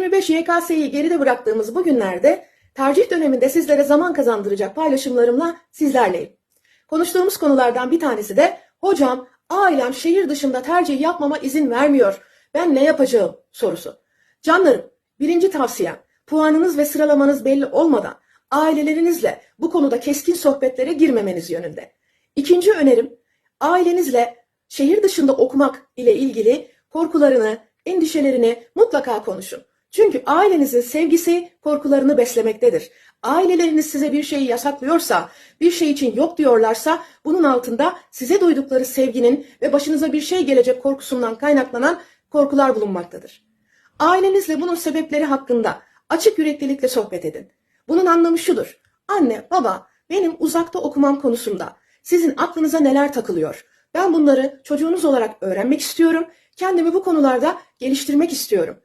2025 YKS'yi geride bıraktığımız bu günlerde tercih döneminde sizlere zaman kazandıracak paylaşımlarımla sizlerleyim. Konuştuğumuz konulardan bir tanesi de hocam ailem şehir dışında tercih yapmama izin vermiyor. Ben ne yapacağım sorusu. Canlarım birinci tavsiyem puanınız ve sıralamanız belli olmadan ailelerinizle bu konuda keskin sohbetlere girmemeniz yönünde. İkinci önerim ailenizle şehir dışında okumak ile ilgili korkularını, endişelerini mutlaka konuşun. Çünkü ailenizin sevgisi korkularını beslemektedir. Aileleriniz size bir şeyi yasaklıyorsa, bir şey için yok diyorlarsa bunun altında size duydukları sevginin ve başınıza bir şey gelecek korkusundan kaynaklanan korkular bulunmaktadır. Ailenizle bunun sebepleri hakkında açık yüreklilikle sohbet edin. Bunun anlamı şudur. Anne, baba, benim uzakta okumam konusunda sizin aklınıza neler takılıyor? Ben bunları çocuğunuz olarak öğrenmek istiyorum. Kendimi bu konularda geliştirmek istiyorum.